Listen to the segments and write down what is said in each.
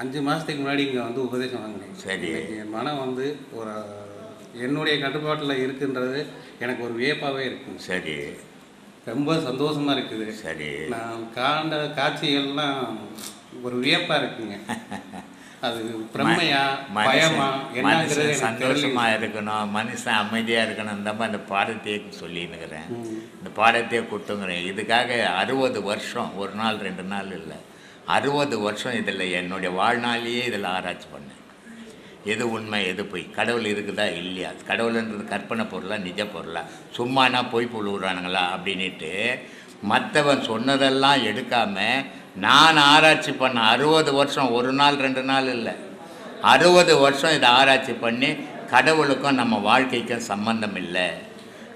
அஞ்சு மாதத்துக்கு முன்னாடி இங்கே வந்து உபதேசம் வாங்கினேன். சரி. என் மனம் வந்து ஒரு என்னுடைய கட்டுப்பாட்டில் இருக்குன்றது எனக்கு ஒரு வியப்பாகவே இருக்குது சரி. ரொம்ப சந்தோஷமாக இருக்குது. சரி. நான் காண்ட காட்சிகள்லாம் ஒரு வியப்பாக இருக்குங்க. அது பிரம்மையா பயமா என்னங்கிறது எனக்கு சந்தோஷமா. இருக்கணும் மனுஷன் அமைதியா இருக்கணும் இந்த மாதிரி இந்த பாடத்தையே சொல்லினுக்கிறேன் இந்த பாடத்தையே கொடுத்துங்கிறேன் இதுக்காக அறுபது வருஷம் ஒரு நாள் ரெண்டு நாள் இல்லை. அறுபது வருஷம் இதில் என்னுடைய வாழ்நாளையே இதில் ஆராய்ச்சி பண்ணேன். எது உண்மை எது பொய்? கடவுள் இருக்குதா இல்லையா? கடவுள்ன்றது கற்பனை பொருளா நிஜ பொருளா? சும்மானா பொய் புழுவுறானுங்களா அப்படின்ட்டு மற்றவன் சொன்னதெல்லாம் எடுக்காம நான் ஆராய்ச்சி பண்ண அறுபது வருஷம் ஒரு நாள் ரெண்டு நாள் இல்லை. அறுபது வருஷம் இதை ஆராய்ச்சி பண்ணி கடவுளுக்கும் நம்ம வாழ்க்கைக்கும் சம்பந்தம் இல்லை.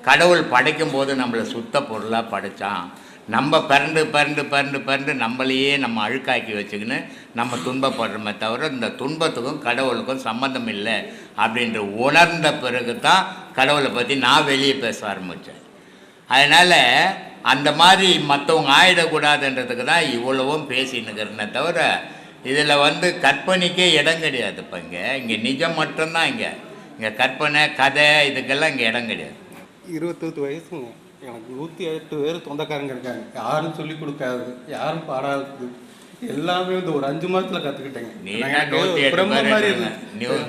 கடவுள் படைக்கும் போது நம்மளை சுத்த பொருளாக படைச்சான். நம்ம பிறண்டு பிறண்டு பிறண்டு பிறண்டு நம்மளையே நம்ம அழுக்காக்கி வச்சுக்கின்னு நம்ம துன்பப்படுறோமே தவிர இந்த துன்பத்துக்கும் கடவுளுக்கும் சம்மந்தம் இல்லை அப்படின்ற உணர்ந்த பிறகு தான் கடவுளை பற்றி நான் வெளியே பேச ஆரம்பித்தேன் அதனால் அந்த மாதிரி மற்றவங்க ஆயிடக்கூடாதுன்றதுக்கு தான் இவ்வளவும் பேசின்னுக்கிறேனே தவிர இதில் வந்து கற்பனைக்கே இடம் கிடையாது இப்போ இங்கே. இங்கே நிஜம் மட்டும்தான் இங்கே. இங்கே கற்பனை கதை இதுக்கெல்லாம் இங்கே இடம் கிடையாது. இருபத்தெட்டு வயசுங்க எனக்கு நூற்றி எட்டு பேர் சொந்தக்காரங்க இருக்காங்க. யாரும் சொல்லி கொடுக்காது யாரும் பாடாது எல்லாமே இந்த ஒரு அஞ்சு மாதத்துல கற்றுக்கிட்டேங்க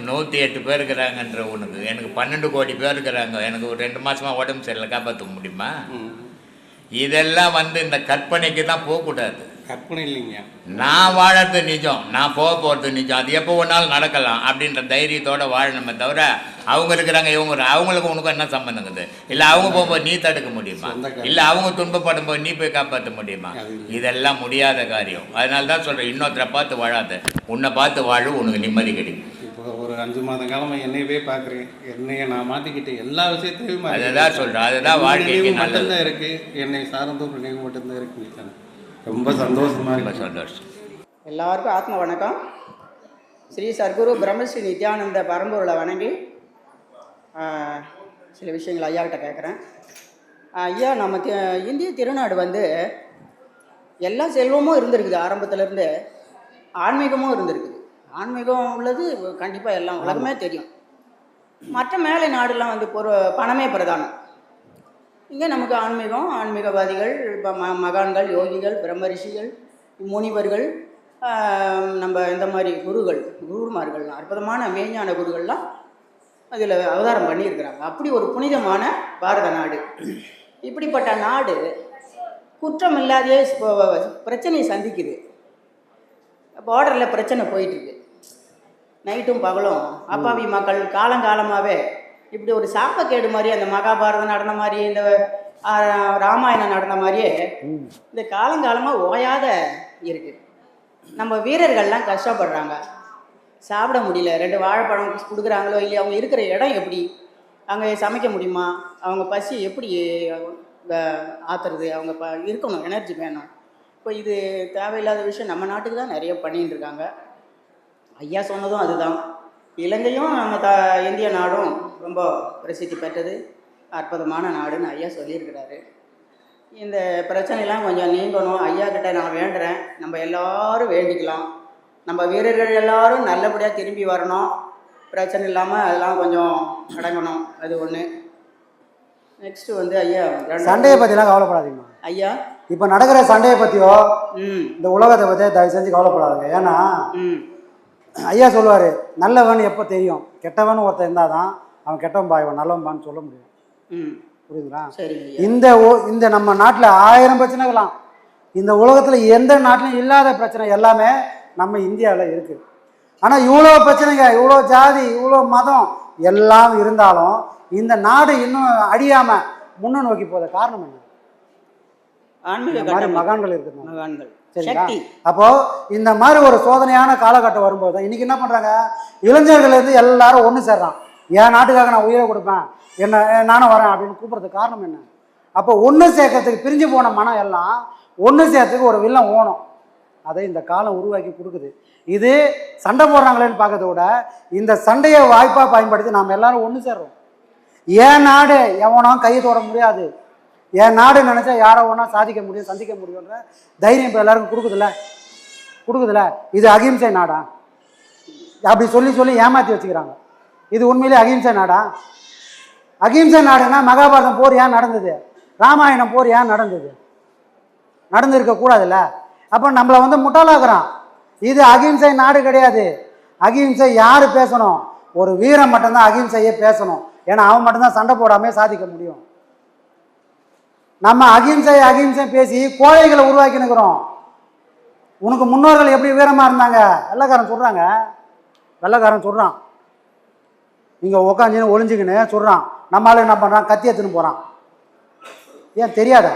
நூற்றி எட்டு பேர் இருக்கிறாங்கன்ற உனக்கு. எனக்கு பன்னெண்டு கோடி பேர் இருக்கிறாங்க. எனக்கு ஒரு ரெண்டு மாசமா உடம்பு சரியில்லை. காப்பாற்ற முடியுமா? இதெல்லாம் வந்து இந்த கற்பனைக்கு தான் போகக்கூடாது. கற்பனை இல்லைங்க. நான் வாழறது நிஜம். நான் போக போகிறது நிஜம். அது எப்போ ஒன்றாலும் நடக்கலாம் அப்படின்ற தைரியத்தோட வாழணுமே தவிர அவங்க இருக்கிறாங்க இவங்க. அவங்களுக்கு உனக்கு என்ன சம்பந்தங்குது இல்லை அவங்க போகும்போது நீ தடுக்க முடியுமா. இல்லை அவங்க துன்பப்படும் போது நீ போய் காப்பாற்ற முடியுமா. இதெல்லாம் முடியாத காரியம். அதனால தான் சொல்கிறேன் இன்னொருத்தரை பார்த்து வாழாத. உன்னை பார்த்து வாழு உனக்கு நிம்மதி கிடைக்கும். ஒரு அஞ்சு மாதம் காலமா என்னையவே பார்க்குறேன் என்னைய நான் மாற்றிக்கிட்டு எல்லா விஷயத்தையும் அதுதான் சொல்றேன். அதுதான் நல்லது. மட்டும்தான் இருக்கு. என்னை சார்ந்த நினைவு மட்டும்தான் இருக்கு. ரொம்ப சந்தோஷமா இருக்கு. சந்தோஷம் எல்லாருக்கும் ஆத்ம வணக்கம். ஸ்ரீ சர்க்குரு பிரம்மஸ்ரீ நித்யானந்த பரம்பொருளை வணங்கி சில விஷயங்கள் ஐயாக்கிட்ட கேட்குறேன். ஐயா நம்ம தி- இந்திய திருநாடு வந்து எல்லா செல்வமும் இருந்திருக்குது. ஆரம்பத்துலேருந்து ஆன்மீகமும் இருந்திருக்குது. ஆன்மீகம் உள்ளது கண்டிப்பாக எல்லாம் உலகமே தெரியும். மற்ற மேலை நாடுலாம் வந்து பொரு பணமே பிரதானம். இங்கே நமக்கு ஆன்மீகம் ஆன்மீகவாதிகள் இப்போ ம மகான்கள் யோகிகள் பிரம்மரிஷிகள் முனிவர்கள் நம்ம இந்த மாதிரி குருகள் குருமார்கள் அற்புதமான மேஞ்ஞான குருகள்லாம் அதில் அவதாரம் பண்ணியிருக்கிறாங்க. அப்படி ஒரு புனிதமான பாரத நாடு. இப்படிப்பட்ட நாடு குற்றம் இல்லாதே பிரச்சனையை சந்திக்குது. பார்டரில் பிரச்சனை போயிட்டுருக்கு நைட்டும் பகலும் அப்பாவி மக்கள் காலங்காலமாகவே இப்படி ஒரு சாப்பக்கேடு மாதிரி அந்த மகாபாரதம் நடந்த மாதிரி இந்த ராமாயணம் நடந்த மாதிரியே இந்த காலங்காலமாக ஓயாத இருக்குது நம்ம வீரர்கள்லாம் கஷ்டப்படுறாங்க. சாப்பிட முடியல. ரெண்டு வாழைப்பழம் கொடுக்குறாங்களோ இல்லையா அவங்க இருக்கிற இடம் எப்படி? அங்கே சமைக்க முடியுமா? அவங்க பசி எப்படி ஆத்துறது? அவங்க ப இருக்கணும் எனர்ஜி வேணும். இப்போ இது தேவையில்லாத விஷயம் நம்ம நாட்டுக்கு தான் நிறைய பண்ணிட்டு இருக்காங்க. ஐயா சொன்னதும் அதுதான். இலங்கையும் நம்ம த இந்திய நாடும் ரொம்ப பிரசித்தி பெற்றது. அற்புதமான நாடுன்னு ஐயா சொல்லியிருக்கிறாரு. இந்த பிரச்சனைலாம் கொஞ்சம் நீங்கணும். ஐயா கிட்ட நான் வேண்டுறேன். நம்ம எல்லாரும் வேண்டிக்கலாம். நம்ம வீரர்கள் எல்லாரும் நல்லபடியாக திரும்பி வரணும். பிரச்சனை இல்லாமல் அதெல்லாம் கொஞ்சம் அடங்கணும். அது ஒன்று நெக்ஸ்ட்டு வந்து ஐயா சண்டையை பற்றிலாம் கவலைப்படாதீங்கம்மா ஐயா? இப்போ நடக்கிற சண்டையை பற்றியோ ம். இந்த உலகத்தை பற்றியோ தயவு செஞ்சு கவலைப்படாதுங்க. ஏன்னா ம். ஐயா சொல்லுவார் நல்லவன் எப்போ தெரியும்? கெட்டவன் ஒருத்தன் இருந்தால் தான் அவன் கெட்டவன் பாய்வன் நல்லவன் பான்னு சொல்ல முடியும். புரியுதுங்களா? இந்த இந்த நம்ம நாட்டில் ஆயிரம் பிரச்சனைகளாம் இந்த உலகத்தில் எந்த நாட்டிலும் இல்லாத பிரச்சனை எல்லாமே நம்ம இந்தியாவில் இருக்குது ஆனால் இவ்வளோ பிரச்சனைங்க இவ்வளோ ஜாதி இவ்வளோ மதம் எல்லாம் இருந்தாலும் இந்த நாடு இன்னும் அழியாமல் முன்ன நோக்கி போகிற காரணம் என்ன? மாதிரி. மகான்கள் இருக்கிறதுனால. மகான்கள். சரிங்களா? அப்போ இந்த மாதிரி ஒரு சோதனையான காலகட்டம் வரும்போது தான் இன்னைக்கு என்ன பண்றாங்க? இளைஞர்கள் இருந்து எல்லாரும் ஒன்று சேர்றான். என் நாட்டுக்காக நான் உயிரை கொடுப்பேன். என்ன நானும் வரேன் அப்படின்னு கூப்பிட்றதுக்கு காரணம் என்ன? அப்போ ஒன்று சேர்க்கறதுக்கு பிரிஞ்சு போன மனம் எல்லாம் ஒன்று சேர்த்துக்கு ஒரு வில்லன் ஓணும். அதை இந்த காலம் உருவாக்கி கொடுக்குது. இது சண்டை போடுறாங்களேன்னு பார்க்கறத விட இந்த சண்டையை வாய்ப்பாக பயன்படுத்தி நாம் எல்லாரும் ஒன்று சேர்றோம். என் நாடு எவனும் கையை தொட முடியாது. என் நாடு நினச்சா யாரை ஒன்றா சாதிக்க முடியும் சந்திக்க முடியுன்ற தைரியம் இப்போ எல்லாருக்கும் கொடுக்குதுல்ல? கொடுக்குதுல்ல? இது அகிம்சை நாடா? அப்படி சொல்லி சொல்லி ஏமாற்றி வச்சுக்கிறாங்க. இது உண்மையிலே அகிம்சை நாடா? அகிம்சை நாடுனா மகாபாரதம் போர் ஏன் நடந்தது? ராமாயணம் போர் ஏன் நடந்தது? நடந்திருக்க கூடாதுல்ல? அப்போ நம்மளை வந்து முட்டாளாக்குறான். இது அகிம்சை நாடு கிடையாது. அகிம்சை யார் பேசணும்? ஒரு வீரன் மட்டும்தான் அகிம்சையே பேசணும். ஏன்னா அவன் மட்டும்தான் சண்டை போடாமே சாதிக்க முடியும். நம்ம அகிம்சை அகிம்சை பேசி கோழைகளை உருவாக்கினுக்கிறோம். உனக்கு முன்னோர்கள் எப்படி வீரமாக இருந்தாங்க? வெள்ளைக்காரன் சொல்கிறாங்க வெள்ளைக்காரன் சொல்கிறான் இங்கே உக்காந்துன்னு ஒளிஞ்சுக்கின்னு சொல்கிறான் நம்மளால என்ன பண்ணுறான் கத்தி எடுத்துன்னு போகிறான் ஏன் தெரியாதா?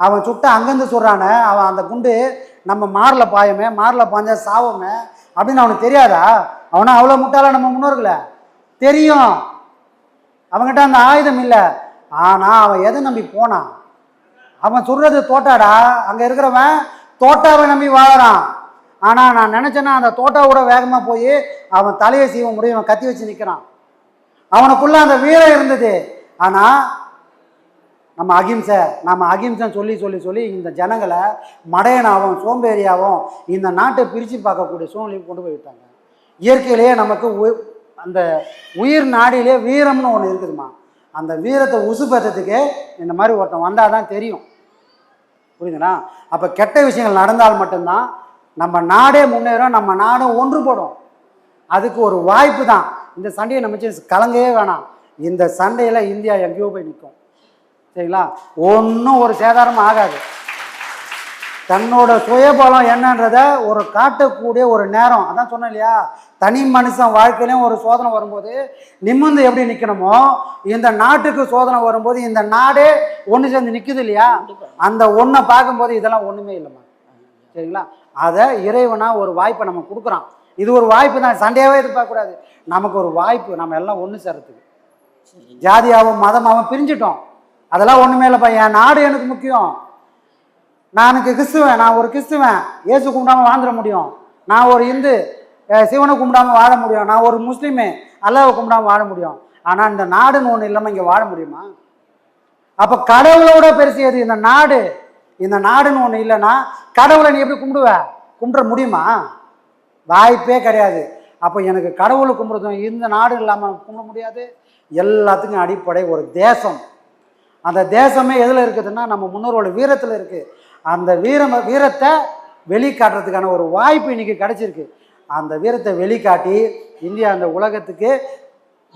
அவன் சுட்ட அங்கேருந்து சொல்கிறானே அவன் அந்த குண்டு நம்ம மாரில் பாயமே மாரில் பாஞ்சா சாவமே அப்படின்னு அவனுக்கு தெரியாதா? அவனா அவ்வளோ முட்டாளா நம்ம முன்னோர்களை? தெரியும். அவன்கிட்ட அந்த ஆயுதம் இல்லை. ஆனால் அவன் எதை நம்பி போனான்? அவன் சொல்றது தோட்டாடா. அங்கே இருக்கிறவன் தோட்டாவை நம்பி வாழறான். ஆனால் நான் நினச்சேன்னா அந்த தோட்டாவோட வேகமாக போய் அவன் தலையை சீவ முடியும் அவன் கத்தி வச்சு நிற்கிறான் அவனுக்குள்ளே அந்த வீரம் இருந்தது. ஆனால் நம்ம அகிம்சை நம்ம அகிம்சைன்னு சொல்லி சொல்லி சொல்லி இந்த ஜனங்களை மடையனாகவும் சோம்பேறியாகவும் இந்த நாட்டை பிரித்து பார்க்கக்கூடிய சூழ்நிலைக்கு கொண்டு போய் விட்டாங்க. இயற்கையிலேயே நமக்கு உ- அந்த உயிர் நாடியிலே வீரம்னு ஒன்று இருக்குதுமா அந்த வீரத்தை உசுப்பேற்றத்துக்கு இந்த மாதிரி ஒருத்தன் வந்தால் தான் தெரியும். புரியுதுங்களா? அப்போ கெட்ட விஷயங்கள் நடந்தால் மட்டும்தான் நம்ம நாடே முன்னேறும் நம்ம நாடும் ஒன்றுபடும். அதுக்கு ஒரு வாய்ப்பு தான். இந்த சண்டையை நம்ம கலங்கவே வேணாம். இந்த சண்டையில் இந்தியா எங்கேயோ போய் நிற்கும் சரிங்களா? ஒன்றும் ஒரு சேதாரமும் ஆகாது. தன்னோட சுயபலம் என்னன்றத ஒரு காட்டக்கூடிய ஒரு நேரம். அதான் சொன்னேன் இல்லையா? தனி மனுஷன் வாழ்க்கையிலையும் ஒரு சோதனை வரும்போது நிமிர்ந்து எப்படி நிற்கணுமோ இந்த நாட்டுக்கு சோதனை வரும்போது இந்த நாடே ஒன்று சேர்ந்து நிற்குது இல்லையா? அந்த ஒன்றை பார்க்கும்போது இதெல்லாம் ஒன்றுமே இல்லைம்மா. சரிங்களா? அதை இறைவனா ஒரு வாய்ப்பை நம்ம கொடுக்குறான். இது ஒரு வாய்ப்பு தான். சண்டையாகவே எதிர்பார்க்கக்கூடாது. நமக்கு ஒரு வாய்ப்பு. நம்ம எல்லாம் ஒன்று சேர்றதுக்கு. ஜாதியாகவும் மதமாகவும் பிரிஞ்சிட்டோம். அதெல்லாம் ஒன்றுமே இல்லைப்பா. என் நாடு எனக்கு முக்கியம். நான் எனக்கு கிறிஸ்துவன் நான் ஒரு கிறிஸ்துவன். இயேசு கும்பிடாம வாழ்ந்துட முடியும். நான் ஒரு இந்து சிவனை கும்பிடாம வாழ முடியும். நான் ஒரு முஸ்லீமு அல்லாவை கும்பிடாம வாழ முடியும். ஆனால் இந்த நாடுன்னு ஒன்று இல்லாமல் இங்கே வாழ முடியுமா? அப்போ கடவுளோட பெருசு எது? இந்த நாடு. இந்த நாடுன்னு ஒன்று இல்லைன்னா கடவுளை நீ எப்படி கும்பிடுவ? கும்பிட முடியுமா? வாய்ப்பே கிடையாது. அப்போ எனக்கு கடவுளை கும்பிடுறதும் இந்த நாடு இல்லாமல் கும்பிட முடியாது. எல்லாத்துக்கும் அடிப்படை ஒரு தேசம். அந்த தேசமே எதில் இருக்குதுன்னா நம்ம முன்னோர்களோட வீரத்தில் இருக்குது அந்த வீரம் வீரத்தை வெளிக்காட்டுறதுக்கான ஒரு வாய்ப்பு இன்றைக்கி கிடைச்சிருக்கு. அந்த வீரத்தை வெளிக்காட்டி இந்தியா அந்த உலகத்துக்கு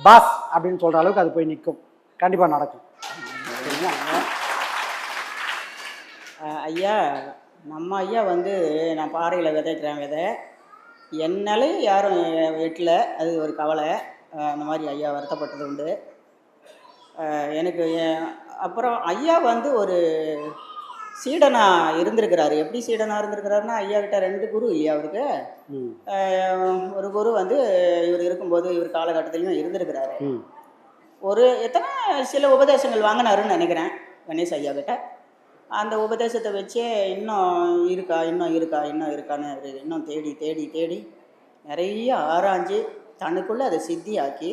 பாஸ் அப்படின்னு சொல்கிற அளவுக்கு அது போய் நிற்கும் கண்டிப்பாக நடக்கும். ஐயா நம்ம ஐயா வந்து நான் பாறையில் விதைக்கிறேன் விதை. என்னாலே யாரும் எட்டல அது ஒரு கவலை. அந்த மாதிரி ஐயா வருத்தப்பட்டது உண்டு. எனக்கு அப்புறம் ஐயா வந்து ஒரு சீடனா இருந்திருக்கிறாரு. எப்படி சீடனா இருந்திருக்கிறாருன்னா ஐயா கிட்ட ரெண்டு குரு இல்லையா அவருக்கு? ஒரு குரு வந்து இவர் இருக்கும்போது இவர் காலகட்டத்திலையும் இருந்திருக்கிறாரு. ஒரு எத்தனை சில உபதேசங்கள் வாங்கினாருன்னு நினைக்கிறேன் கணேஷ் ஐயா கிட்ட. அந்த உபதேசத்தை வச்சே இன்னும் இருக்கா இன்னும் இருக்கா இன்னும் இருக்கான்னு அவரு இன்னும் தேடி தேடி தேடி நிறைய ஆராய்ஞ்சு தனக்குள்ளே அதை சித்தியாக்கி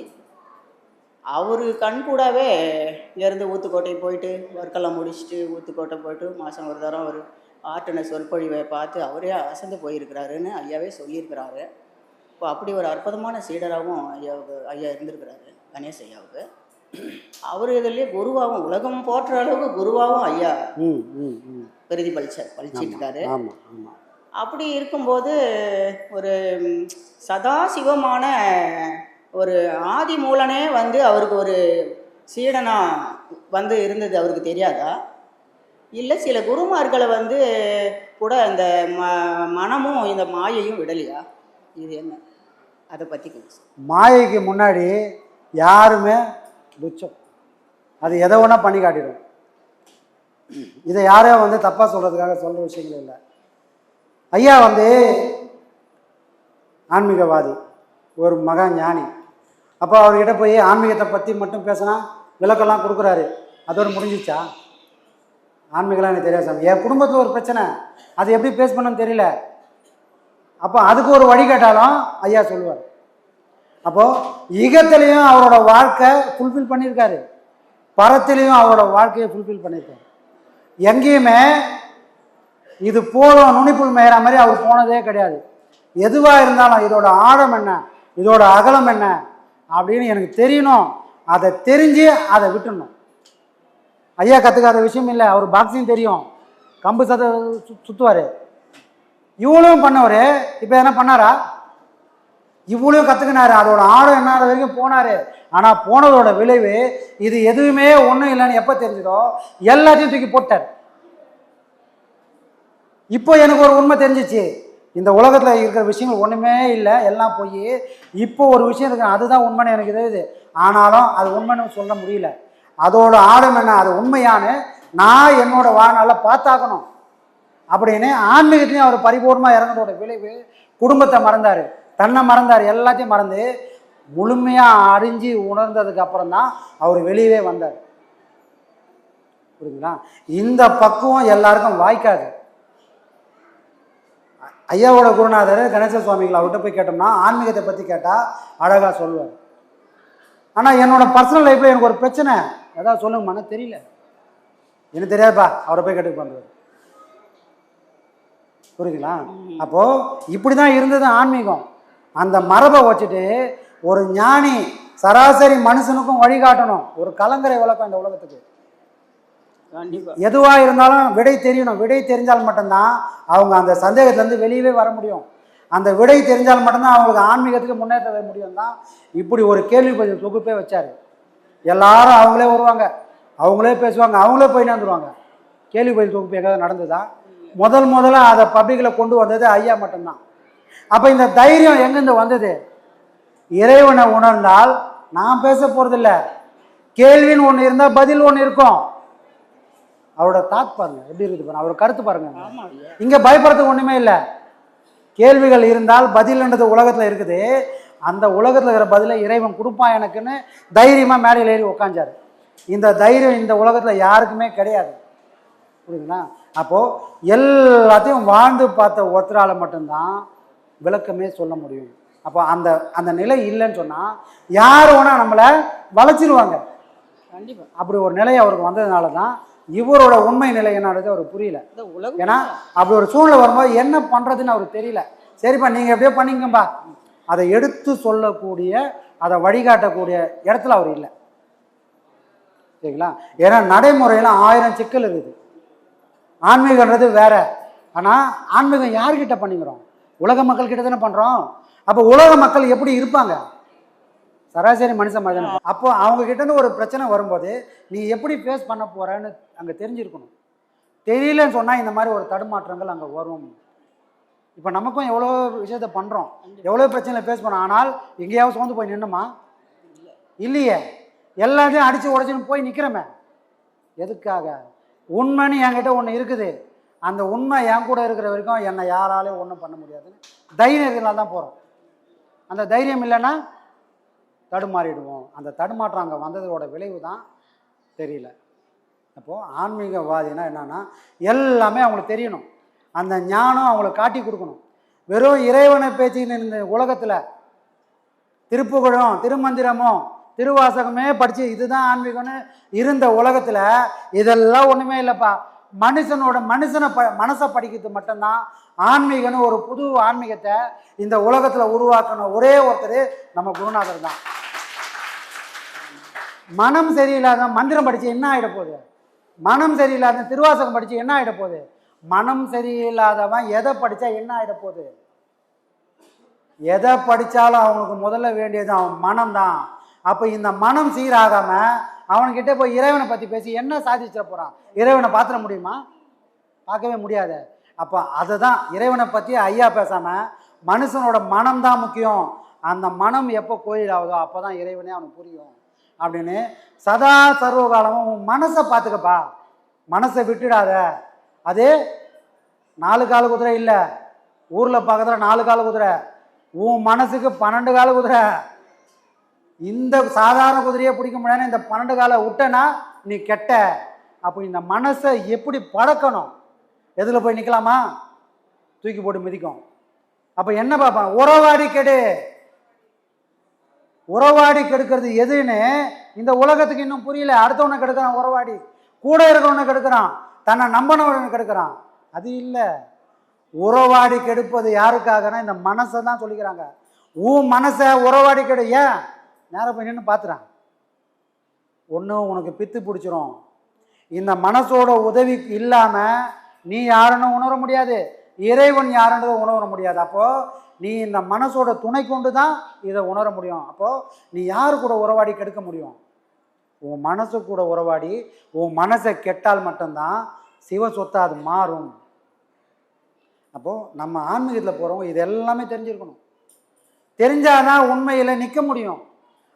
அவர் கண் கூடவே இங்கேருந்து ஊத்துக்கோட்டை போயிட்டு ஒர்க்கெல்லாம் முடிச்சுட்டு ஊத்துக்கோட்டை போயிட்டு மாதம் ஒரு தரம் அவர் ஆற்றின சொற்பொழிவை பார்த்து அவரே அசந்து போயிருக்கிறாருன்னு ஐயாவே சொல்லியிருக்கிறாரு. இப்போ அப்படி ஒரு அற்புதமான சீடராகவும் ஐயாவுக்கு ஐயா இருந்திருக்கிறாரு கணேஷ் ஐயாவுக்கு. அவர் இதுலேயே குருவாகவும் உலகம் போற்ற அளவுக்கு குருவாகவும் ஐயா இருக்காரு ஆமாம் ஆமாம் அப்படி இருக்கும்போது ஒரு சதாசிவமான ஒரு ஆதி மூலனே வந்து அவருக்கு ஒரு சீடனாக வந்து இருந்தது அவருக்கு தெரியாதா? இல்லை சில குருமார்களை வந்து கூட அந்த ம மனமும் இந்த மாயையும் விடலையா? இது என்ன? அதை பற்றி கொஞ்சம் மாயைக்கு முன்னாடி யாருமே துச்சம். அது எதை ஒன்றா பண்ணி காட்டிடும். இதை யாரோ வந்து தப்பாக சொல்கிறதுக்காக சொல்கிற விஷயங்கள் இல்லை. ஐயா வந்து ஆன்மீகவாதி ஒரு மகா ஞானி. அப்போ அவர்கிட்ட போய் ஆன்மீகத்தை பற்றி மட்டும் பேசினா விளக்கெல்லாம் கொடுக்குறாரு. அதோட முடிஞ்சிச்சா? ஆன்மீகம்லாம் எனக்கு தெரியாது சாமி. என் குடும்பத்தில் ஒரு பிரச்சனை. அது எப்படி பேஸ் பண்ணணும்னு தெரியல. அப்போ அதுக்கு ஒரு வழி கேட்டாலும் ஐயா சொல்லுவார். அப்போது ஈகத்திலையும் அவரோட வாழ்க்கை ஃபுல்ஃபில் பண்ணியிருக்காரு. பரத்திலையும் அவரோட வாழ்க்கையை ஃபுல்ஃபில் பண்ணியிருக்காரு. எங்கேயுமே இது போதும் நுனிப்புள் மேயிற மாதிரி அவர் போனதே கிடையாது. எதுவாக இருந்தாலும் இதோட ஆழம் என்ன? இதோட அகலம் என்ன? அப்படின்னு எனக்கு தெரியணும். அதை தெரிஞ்சு அதை விட்டுடணும். ஐயா கற்றுக்காத விஷயம் இல்லை அவர் பாக்ஸிங் தெரியும். கம்பு சத சுற்றுவார் இவ்வளவும் பண்ணவர் இப்போ என்ன பண்ணாரா? இவ்வளோ கற்றுக்கினாரு அதோட ஆழம் என்ன வரைக்கும் போனார். ஆனால் போனதோட விளைவு இது எதுவுமே ஒன்றும் இல்லைன்னு எப்போ தெரிஞ்சதோ எல்லாத்தையும் தூக்கி போட்டார். இப்போ எனக்கு ஒரு உண்மை தெரிஞ்சிச்சு. இந்த உலகத்தில் இருக்கிற விஷயங்கள் ஒன்றுமே இல்லை. எல்லாம் போய் இப்போ ஒரு விஷயம் இருக்கு. அதுதான் உண்மைன்னு எனக்கு தெரியுது. ஆனாலும் அது உண்மைன்னு சொல்ல முடியல. அதோட ஆழம் என்ன? அது உண்மையானு நான் என்னோட வாழ்நாளில் பார்த்தாக்கணும் அப்படின்னு ஆன்மீகத்திலையும் அவர் பரிபூர்ணமாக இறங்குறதோட விளைவு குடும்பத்தை மறந்தார். தன்னை மறந்தார். எல்லாத்தையும் மறந்து முழுமையாக அறிஞ்சு உணர்ந்ததுக்கு அப்புறம் தான் அவர் வெளியவே வந்தார். புரியுங்களா இந்த பக்குவம் எல்லாருக்கும் வாய்க்காது. ஐயாவோட குருநாதர் கணேச சுவாமிகள் அவர்கிட்ட போய் கேட்டோம்னா ஆன்மீகத்தை பற்றி கேட்டால் அழகாக சொல்லுவார். ஆனால் என்னோட பர்சனல் லைஃப்பில் எனக்கு ஒரு பிரச்சனை. ஏதாவது சொல்லுங்கம்மான்னு தெரியல. எனக்கு தெரியாதுப்பா அவரை போய் கேட்டு பண்ணுறது புரியுதுங்களா? அப்போது இப்படி தான் இருந்தது ஆன்மீகம். அந்த மரபை வச்சுட்டு ஒரு ஞானி சராசரி மனுஷனுக்கும் வழிகாட்டணும். ஒரு கலங்கரை விளக்கம் இந்த உலகத்துக்கு. எதுவாக இருந்தாலும் விடை தெரியணும். விடை தெரிஞ்சால் மட்டும்தான் அவங்க அந்த சந்தேகத்துலேருந்து வெளியவே வர முடியும். அந்த விடை தெரிஞ்சால் மட்டும்தான் அவங்களுக்கு ஆன்மீகத்துக்கு முன்னேற்ற வர முடியும் தான் இப்படி ஒரு கேள்வி பதில் தொகுப்பே வச்சார். எல்லாரும் அவங்களே வருவாங்க. அவங்களே பேசுவாங்க. அவங்களே போய் வந்துருவாங்க கேள்வி பதில் தொகுப்பு எங்கேயாவது நடந்ததா? முதல் முதல்ல அதை பப்ளிக்கில் கொண்டு வந்தது ஐயா மட்டும்தான். அப்போ இந்த தைரியம் எங்கேருந்து வந்தது? இறைவனை உணர்ந்தால் நான் பேச போகிறதில்ல கேள்வின்னு ஒன்று இருந்தால் பதில் ஒன்று இருக்கும். அவரோட தாட் பாருங்க. எப்படி இருக்குது பாருங்க. அவர் கருத்து பாருங்க. இங்க பயப்படுறதுக்கு ஒண்ணுமே இல்லை. கேள்விகள் இருந்தால் பதில்ன்றது உலகத்துல இருக்குது. அந்த உலகத்துல இருக்கிற பதிலை இறைவன் கொடுப்பான் எனக்குன்னு தைரியமா மேடையில் ஏறி உக்காஞ்சாரு. இந்த தைரியம் இந்த உலகத்துல யாருக்குமே கிடையாது. புரியுதுங்களா? அப்போ எல்லாத்தையும் வாழ்ந்து பார்த்த ஒருத்தரால மட்டும்தான் விளக்கமே சொல்ல முடியும். அப்போ அந்த அந்த நிலை இல்லைன்னு சொன்னா யார் வேணா நம்மளை வளைச்சிருவாங்க கண்டிப்பா. அப்படி ஒரு நிலை அவருக்கு வந்ததுனால தான் இவரோட உண்மை நிலை என்னன்றது அவருக்கு புரியல. ஏன்னா அப்படி ஒரு சூழ்நிலை வரும்போது என்ன பண்ணுறதுன்னு அவருக்கு தெரியல. சரிப்பா நீங்கள் எப்படியோ பண்ணிங்கப்பா அதை எடுத்து சொல்லக்கூடிய அதை வழிகாட்டக்கூடிய இடத்துல அவர் இல்லை. சரிங்களா? ஏன்னா நடைமுறையில் ஆயிரம் சிக்கல் இருக்குது. ஆன்மீகன்றது வேற. ஆனால் ஆன்மீகம் யார்கிட்ட பண்ணிக்கிறோம்? உலக மக்கள் கிட்ட தானே பண்ணுறோம் அப்போ உலக மக்கள் எப்படி இருப்பாங்க? சராசரி மனுஷன் மாதிரி தானே அப்போ அவங்க கிட்ட இருந்து ஒரு பிரச்சனை வரும்போது நீ எப்படி ஃபேஸ் பண்ண போறன்னு அங்கே தெரிஞ்சிருக்கணும். தெரியலன்னு சொன்னால் இந்த மாதிரி ஒரு தடுமாற்றங்கள் அங்கே வரும். இப்போ நமக்கும் எவ்வளோ விஷயத்த பண்ணுறோம் எவ்வளோ பிரச்சனைகளை ஃபேஸ் பண்ணோம் ஆனால் எங்கேயாவது சோர்ந்து போய் நின்னுமா? இல்லையே. எல்லாத்தையும் அடித்து உடச்சின்னு போய் நிற்கிறோமே எதுக்காக? உண்மைன்னு என்கிட்ட ஒன்று இருக்குது. அந்த உண்மை என் கூட இருக்கிற வரைக்கும் என்னை யாராலையும் ஒன்றும் பண்ண முடியாதுன்னு தைரியத்தினால தான் போகிறோம் அந்த தைரியம் இல்லைன்னா தடுமாறிடுவோம். அந்த தடுமாற்றம் அங்கே வந்ததோட விளைவு தான் தெரியல. அப்போது ஆன்மீகவாதினா என்னன்னா எல்லாமே அவங்களுக்கு தெரியணும். அந்த ஞானம் அவங்களுக்கு காட்டி கொடுக்கணும். வெறும் இறைவனை பேச்சின்னு இந்த உலகத்தில் திருப்புகழும் திருமந்திரமும் திருவாசகமே படித்து இதுதான் ஆன்மீகம்னு இருந்த உலகத்தில் இதெல்லாம் ஒன்றுமே இல்லைப்பா. மனுஷனோட மனுஷனை ப மனசை படிக்கிறது மட்டும்தான் ஆன்மீகம்னு ஒரு புது ஆன்மீகத்தை இந்த உலகத்தில் உருவாக்கின ஒரே ஒருத்தர் நம்ம குருநாதர் தான். மனம் சரியில்லாத மந்திரம் படித்து என்ன ஆகிட போகுது? மனம் சரியில்லாத திருவாசகம் படித்து என்ன ஆகிட போகுது? மனம் சரியில்லாதவன் எதை படித்தா என்ன ஆகிட போகுது? எதை படித்தாலும் அவனுக்கு முதல்ல வேண்டியது அவன் மனம்தான் அப்போ இந்த மனம் சீராகாமல் அவன்கிட்ட போய் இறைவனை பற்றி பேசி என்ன சாதிச்சிட போகிறான் இறைவனை பார்த்துட முடியுமா? பார்க்கவே முடியாது. அப்போ அதை தான் இறைவனை பற்றி ஐயா பேசாமல் மனுஷனோட மனம் தான் முக்கியம். அந்த மனம் எப்போ கோயில் ஆகுதோ அப்போ தான் இறைவனே அவனுக்கு புரியும். அப்படின்னு சதா சர்வ காலமும் உன் மனசை பார்த்துக்கப்பா. மனசை விட்டுடாத. அது நாலு கால குதிரை இல்லை. ஊரில் பார்க்குற நாலு கால குதிரை. உன் மனசுக்கு பன்னெண்டு கால குதிரை. இந்த சாதாரண குதிரையை பிடிக்க முடியாது இந்த பன்னெண்டு காலை விட்டனா நீ கெட்ட. அப்போ இந்த மனசை எப்படி பழக்கணும் எதில் போய் நிற்கலாமா தூக்கி போட்டு மிதிக்கும். அப்போ என்ன பார்ப்பான் உறவாடி கெடு. உறவாடி கெடுக்கிறது எதுன்னு இந்த உலகத்துக்கு இன்னும் புரியல. அடுத்தவனை கெடுக்கிறான் உறவாடி. கூட இருக்கிறவனை கெடுக்கிறான். தன்னை நம்பினவனை கெடுக்கிறான். அது இல்லை. உறவாடி கெடுப்பது யாருக்காகனா இந்த மனசை தான் சொல்லிக்கிறாங்க. உன் மனசை உறவாடி கெடு. ஏன்? நேரம் போய் நின்று பார்த்துறான் ஒன்று உனக்கு பித்து பிடிச்சிரும். இந்த மனசோட உதவி இல்லாமல் நீ யாருன்னு உணர முடியாது. இறைவன் யாருன்றதை உணர முடியாது. அப்போது நீ இந்த மனசோட துணை கொண்டு தான் இதை உணர முடியும். அப்போது நீ யார் கூட உறவாடி கெடுக்க முடியும்? உன் மனசு கூட உறவாடி உன் மனசை கெட்டால் மட்டும்தான் சிவ சொத்தா அது மாறும். அப்போது நம்ம ஆன்மீகத்தில் போகிறவங்க இது எல்லாமே தெரிஞ்சிருக்கணும். தெரிஞ்சாதான் உண்மையில் நிற்க முடியும்.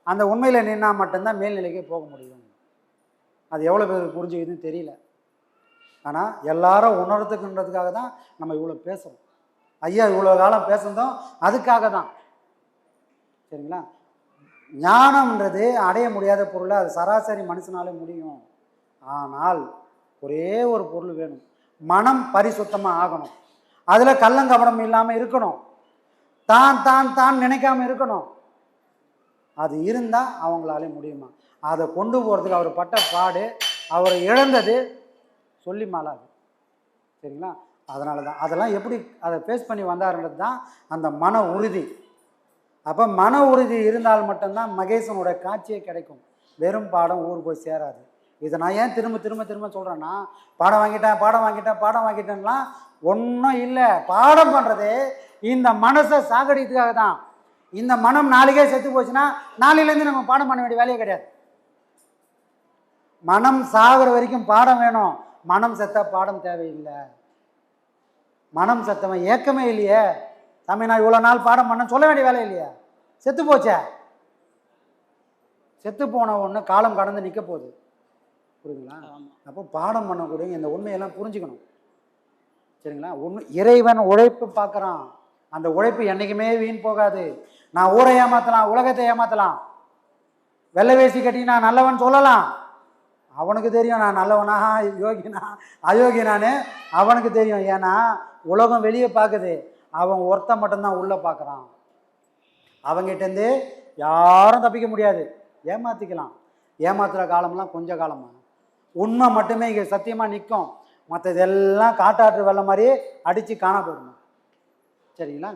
அந்த உண்மையில் நின்னா மட்டும்தான் மேல்நிலைக்கே போக முடியும். அது எவ்வளோ பேருக்கு புரிஞ்சுக்குதுன்னு தெரியல. ஆனால் எல்லாரும் உணர்த்துக்குன்றதுக்காக தான் நம்ம இவ்வளோ பேசுகிறோம் ஐயா இவ்வளோ காலம் பேசுனதும் அதுக்காக தான் சரிங்களா? ஞானம்ன்றது அடைய முடியாத பொருளை அது சராசரி மனுஷனாலே முடியும். ஆனால் ஒரே ஒரு பொருள் வேணும். மனம் பரிசுத்தமாக ஆகணும். அதில் கள்ளங்கபடம் இல்லாமல் இருக்கணும். தான் தான் தான் நினைக்காம இருக்கணும். அது இருந்தால் அவங்களாலே முடியுமா? அதை கொண்டு போகிறதுக்கு அவர் பட்ட பாடு அவர் இழந்தது சொல்லி மாளாது. சரிங்களா? அதனால தான் அதெல்லாம் எப்படி அதை ஃபேஸ் பண்ணி வந்தாருன்றது தான் அந்த மன உறுதி. அப்போ மன உறுதி இருந்தால் மட்டும்தான் மகேசனோட காட்சியே கிடைக்கும். வெறும் பாடம் ஊர் போய் சேராது. இதை நான் ஏன் திரும்ப திரும்ப திரும்ப சொல்கிறேன்னா பாடம் வாங்கிட்டேன் பாடம் வாங்கிட்டேன் பாடம் வாங்கிட்டேன்லாம் ஒன்றும் இல்லை. பாடம் பண்ணுறது இந்த மனசை சாகடிக்கிறதுக்காக தான். இந்த மனம் நாளைக்கே செத்து போச்சுன்னா நாளையிலேருந்து நம்ம பாடம் பண்ண வேண்டிய வேலையே கிடையாது. மனம் சாகிற வரைக்கும் பாடம் வேணும். மனம் செத்தா பாடம் தேவையில்லை. மனம் செத்தவன் ஏக்கமே இல்லையே. சாமி நான் இவ்வளோ நாள் பாடம் பண்ண சொல்ல வேண்டிய வேலை இல்லையா. செத்து போச்சே? செத்து போன ஒன்று காலம் கடந்து நிற்க போகுது. புரியுதுங்களா? அப்போ பாடம் பண்ணக்கூடிய இந்த உண்மையெல்லாம் புரிஞ்சுக்கணும். சரிங்களா? உண்மை இறைவன் உழைப்பு பார்க்குறான். அந்த உழைப்பு என்றைக்குமே வீண் போகாது. நான் ஊரை ஏமாற்றலாம் உலகத்தை ஏமாற்றலாம் வெள்ளை வேஷ்டி கட்டி நான் நல்லவன் சொல்லலாம். அவனுக்கு தெரியும் நான் நல்லவனா யோகினா அயோகினான்னு அவனுக்கு தெரியும். ஏன்னா உலகம் வெளியே பார்க்குது. அவன் ஒருத்தன் மட்டும்தான் உள்ளே பார்க்குறான். அவங்கிட்டேருந்து யாரும் தப்பிக்க முடியாது. ஏமாற்றிக்கலாம் ஏமாத்துகிற காலம்லாம் கொஞ்ச காலமாக உண்மை மட்டுமே இங்கே சத்தியமாக நிற்கும். மற்றதெல்லாம் காட்டாற்று வெள்ள மாதிரி அடித்து காண போயிடணும். சரிங்களா?